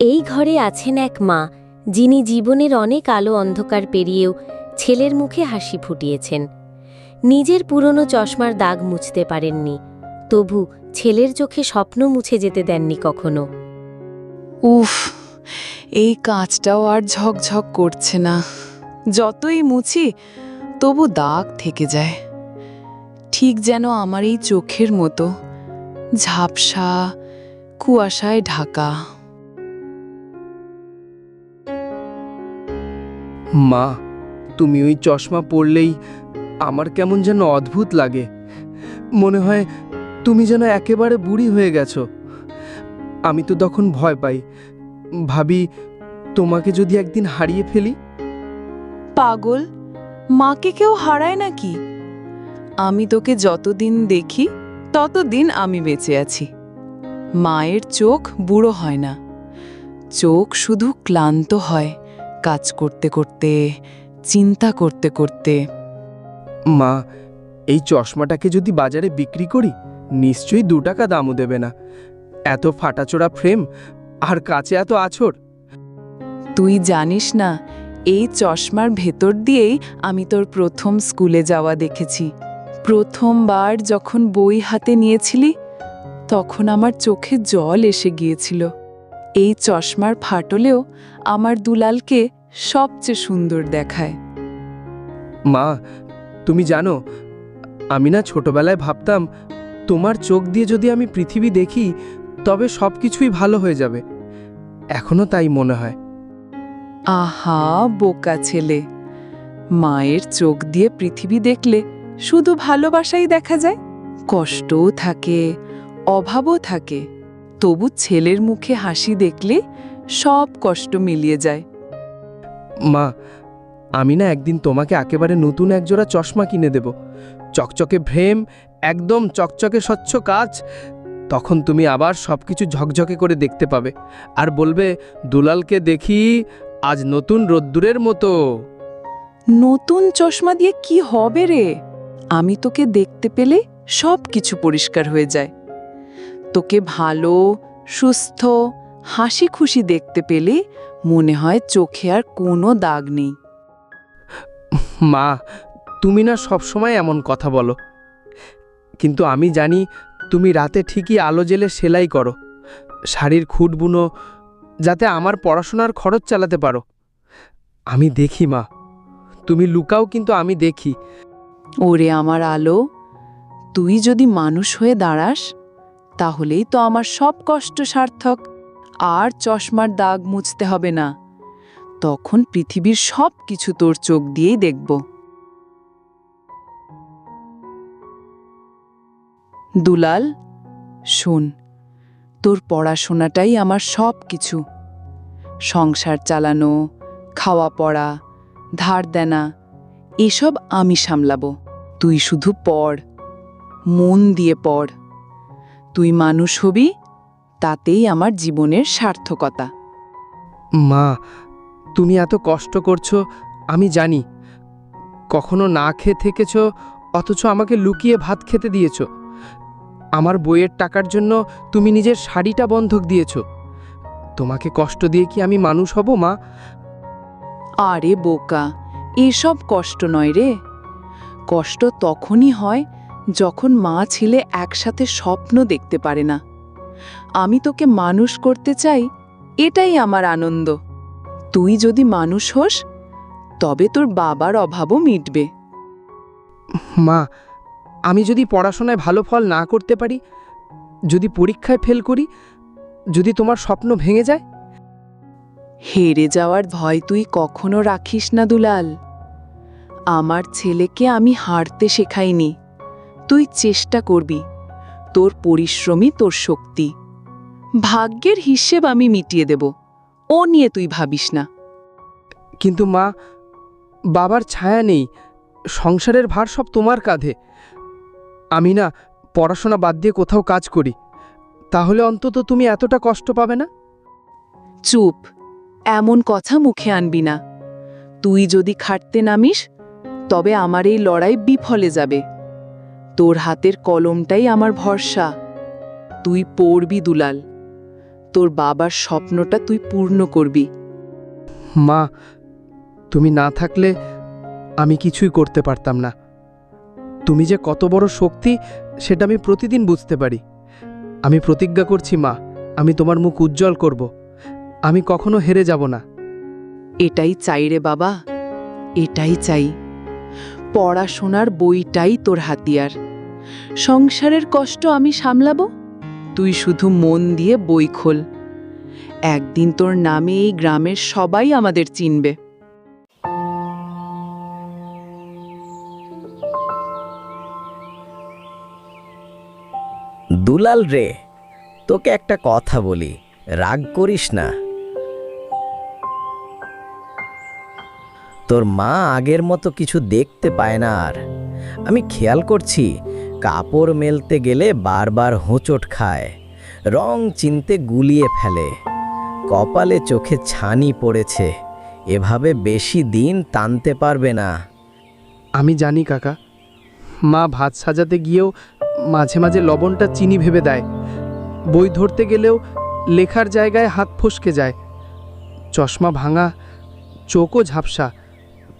এই ঘরে আছেন এক মা, যিনি জীবনের অনেক আলো অন্ধকার পেরিয়েও ছেলের মুখে হাসি ফুটিয়েছেন। নিজের পুরনো চশমার দাগ মুছতে পারেননি, তবু ছেলের চোখে স্বপ্ন মুছে যেতে দেননি কখনো। উফ, এই কাঁচটাও আর ঝকঝক করছে না। যতই মুছি, তবু দাগ থেকে যায়। ঠিক যেন আমার এই চোখের মতো ঝাপসা, কুয়াশায় ঢাকা। মা, তুমি ওই চশমা পরলেই আমার কেমন যেন অদ্ভুত লাগে। মনে হয় তুমি যেন একেবারে বুড়ি হয়ে গেছো। আমি তো তখন ভয় পাই। ভাবি, তোমাকে যদি একদিন হারিয়ে ফেলি? পাগল, মাকে কেউ হারায় নাকি? আমি তোকে যতদিন দেখি, ততদিন আমি বেঁচে আছি। মায়ের চোখ বুড়ো হয় না। চোখ শুধু ক্লান্ত হয়। কাজ করতে করতে চিন্তা করতে করতে। মা এই চশমাটাকে যদি বাজারে বিক্রি করি নিশ্চয়ই দু টাকা দামও দেবে না। এত ফাটাচোড়া ফ্রেম আর কাছে এত আছর। তুই জানিস না এই চশমার ভেতর দিয়েই আমি তোর প্রথম স্কুলে যাওয়া দেখেছি। প্রথমবার যখন বই হাতে নিয়েছিলি তখন আমার চোখে জল এসে গিয়েছিল। এই চশমার ফাটলেও আমার দুলালকে সবচেয়ে সুন্দর দেখায়। মা তুমি জানো আমি না ছোটবেলায় ভাবতাম তোমার চোখ দিয়ে যদি আমি পৃথিবী দেখি তবে সব কিছুই ভালো হয়ে যাবে। এখনও তাই মনে হয়। আহা বোকা ছেলে। মায়ের চোখ দিয়ে পৃথিবী দেখলে শুধু ভালোবাসাই দেখা যায়। কষ্টও থাকে অভাবও থাকে। তবু ছেলের মুখে হাসি দেখলে সব কষ্ট মিলিয়ে যায়। মা আমি না একদিন তোমাকে একেবারে নতুন একজোড়া চশমা কিনে দেব। চকচকে ভ্রেম একদম চকচকে স্বচ্ছ কাজ তখন তুমি আবার সব কিছু ঝকঝকে করে দেখতে পাবে। আর বলবে দুলালকে দেখি আজ নতুন রোদ্দুরের মতো। নতুন চশমা দিয়ে কি হবে রে? আমি তোকে দেখতে পেলে সব কিছু পরিষ্কার হয়ে যায়। তোকে ভালো সুস্থ হাসি খুশি দেখতে পেলে মনে হয় চোখে আর কোনো দাগ নেই। মা তুমি না সবসময় এমন কথা বলো। কিন্তু আমি জানি তুমি রাতে ঠিকই আলো জেলে সেলাই করো শাড়ির খুঁট বুনো যাতে আমার পড়াশোনার খরচ চালাতে পারো। আমি দেখি মা। তুমি লুকাও কিন্তু আমি দেখি। ওরে আমার আলো তুই যদি মানুষ হয়ে দাঁড়াস তাহলেই তো আমার সব কষ্ট সার্থক। আর চশমার দাগ মুছতে হবে না। তখন পৃথিবীর সব কিছু তোর চোখ দিয়েই দেখব। দুলাল, শোন, তোর পড়াশোনাটাই আমার সব কিছু সংসার চালানো, খাওয়া পড়া, ধার দেনা, এসব আমি সামলাবো। তুই শুধু পড়, মন দিয়ে পড়। তুই মানুষ হবি তাতেই আমার জীবনের সার্থকতা। মা তুমি এত কষ্ট করছ আমি জানি। কখনো না খেয়ে থেকেছ অথচ আমাকে লুকিয়ে ভাত খেতে দিয়েছ। আমার বইয়ের টাকার জন্য তুমি নিজের শাড়িটা বন্ধক দিয়েছ। তোমাকে কষ্ট দিয়ে কি আমি মানুষ হব মা? আরে বোকা এসব কষ্ট নয় রে। কষ্ট তখনই হয় যখন মা ছেলে একসাথে স্বপ্ন দেখতে পারে না। আমি তোকে মানুষ করতে চাই এটাই আমার আনন্দ। তুই যদি মানুষ হোস তবে তোর বাবার অভাবও মিটবে। মা আমি যদি পড়াশোনায় ভালো ফল না করতে পারি যদি পরীক্ষায় ফেল করি যদি তোমার স্বপ্ন ভেঙে যায়? হেরে যাওয়ার ভয় তুই কখনো রাখিস না দুলাল। আমার ছেলেকে আমি হারতে শেখাইনি। তুই চেষ্টা করবি তোর পরিশ্রমই তোর শক্তি। ভাগ্যের হিসেব আমি মিটিয়ে দেব ও নিয়ে তুই ভাবিস না। কিন্তু মা বাবার ছায়া নেই সংসারের ভার সব তোমার কাঁধে। আমি না পড়াশোনা বাদ দিয়ে কোথাও কাজ করি তাহলে অন্তত তুমি এতটা কষ্ট পাবে না? চুপ এমন কথা মুখে আনবি না। তুই যদি খাটতে নামিস তবে আমার এই লড়াই বিফলে যাবে। তোর হাতের কলমটাই আমার ভরসা। তুই পড়বি দুলাল। তোর বাবার স্বপ্নটা তুই পূর্ণ করবি। মা তুমি না থাকলে আমি কিছুই করতে পারতাম না। তুমি যে কত বড় শক্তি সেটা আমি প্রতিদিন বুঝতে পারি। আমি প্রতিজ্ঞা করছি মা আমি তোমার মুখ উজ্জ্বল করব। আমি কখনো হেরে যাব না। এটাই চাই রে বাবা। এটাই চাই। পড়াশোনার বইটাই তোর হাতিয়ার। সংসারের কষ্ট আমি সামলাবো? তুই শুধু মন দিয়ে বই খোল। একদিন তোর নামে এই গ্রামের সবাই আমাদের চিনবে। দুলাল রে, তোকে একটা কথা বলি। রাগ করিস না। তোর মা আগের মতো কিছু দেখতে পায় না আর। আমি খেয়াল করছি, কাপড় মেলতে গেলে বারবার হোঁচট খায়, রং চিনতে গুলিয়ে ফেলে। কপালে চোখে ছানি পড়েছে, এভাবে বেশি দিন টানতে পারবে না। আমি জানি কাকা, মা ভাত সাজাতে গিয়েও মাঝে মাঝে লবণটা চিনি ভেবে দেয়। বই ধরতে গেলেও লেখার জায়গায় হাত ফসকে যায়। চশমা ভাঙা, চোখও ঝাপসা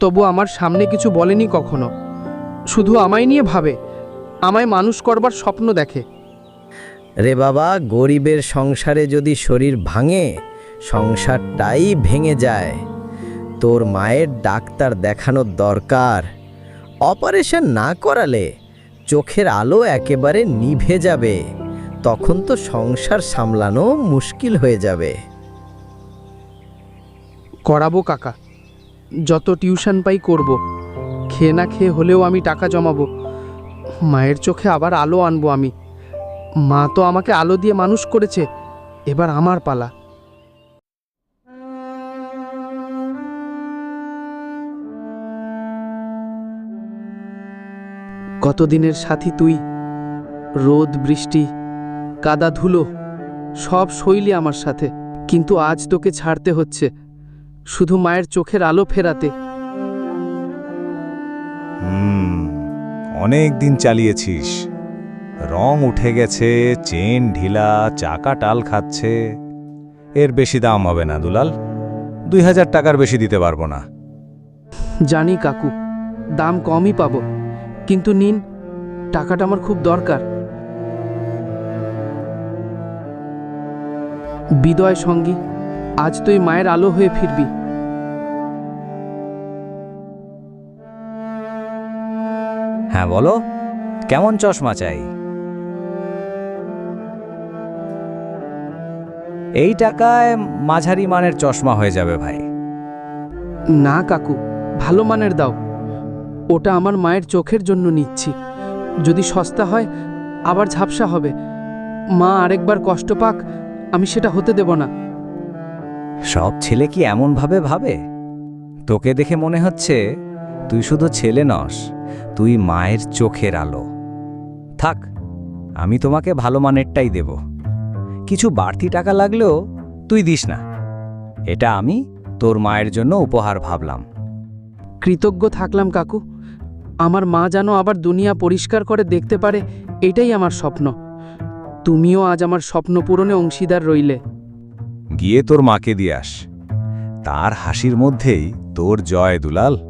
তবু আমার সামনে কিছু বলেনি কখনো। শুধু আমায় নিয়ে ভাবে আমায় মানুষ করবার স্বপ্ন দেখে। রে বাবা গরিবের সংসারে যদি শরীর ভাঙে সংসারটাই ভেঙে যায়। তোর মায়ের ডাক্তার দেখানোর দরকার। অপারেশন না করালে চোখের আলো একেবারে নিভে যাবে। তখন তো সংসার সামলানো মুশকিল হয়ে যাবে। করাবো কাকা। যত টিউশন পাই করব। খেয়ে না খেয়ে হলেও আমি টাকা জমাবো। মায়ের চোখে আবার আলো আনব আমি। মা তো আমাকে আলো দিয়ে মানুষ করেছে। এবার আমার পালা। কতদিনের সাথী তুই? রোদ, বৃষ্টি, কাদা, ধুলো, সব শৈলী আমার সাথে। কিন্তু আজ তোকে ছাড়তে হচ্ছে। শুধু মায়ের চোখের আলো ফেরাতে। হুম অনেক দিন চালিয়েছিস। রং উঠে গেছে চেন ঢিলা চাকা টাল খাচ্ছে। এর বেশি দাম হবে না দুলাল। দুই হাজার টাকার বেশি দিতে পারব না। জানি কাকু দাম কমই পাবো। কিন্তু নিন টাকাটা আমার খুব দরকার। বিদয় সঙ্গী আজ তুই মায়ের আলো হয়ে ফিরবি। হ্যাঁ বলো। কেমন চশমা চাই? এই টাকায় মাঝারি মানের চশমা হয়ে যাবে ভাই। না কাকু ভালো মানের দাও। ওটা আমার মায়ের চোখের জন্য নিচ্ছি। যদি সস্তা হয় আবার ঝাপসা হবে। মা আরেকবার কষ্ট পাক আমি সেটা হতে দেব না। সব ছেলে কি এমনভাবে ভাবে? তোকে দেখে মনে হচ্ছে তুই শুধু ছেলে নস, তুই মায়ের চোখের আলো। থাক, আমি তোমাকে ভালো মানেরটাই দেব। কিছু বাড়তি টাকা লাগলেও তুই দিস না। এটা আমি তোর মায়ের জন্য উপহার ভাবলাম। কৃতজ্ঞ থাকলাম কাকু। আমার মা যেন আবার দুনিয়া পরিষ্কার করে দেখতে পারে, এটাই আমার স্বপ্ন। তুমিও আজ আমার স্বপ্ন পূরণে অংশীদার রইলে। গিয়ে তোর মাকে দিয়ে আস। তার হাসির মধ্যেই তোর জয় দুলাল।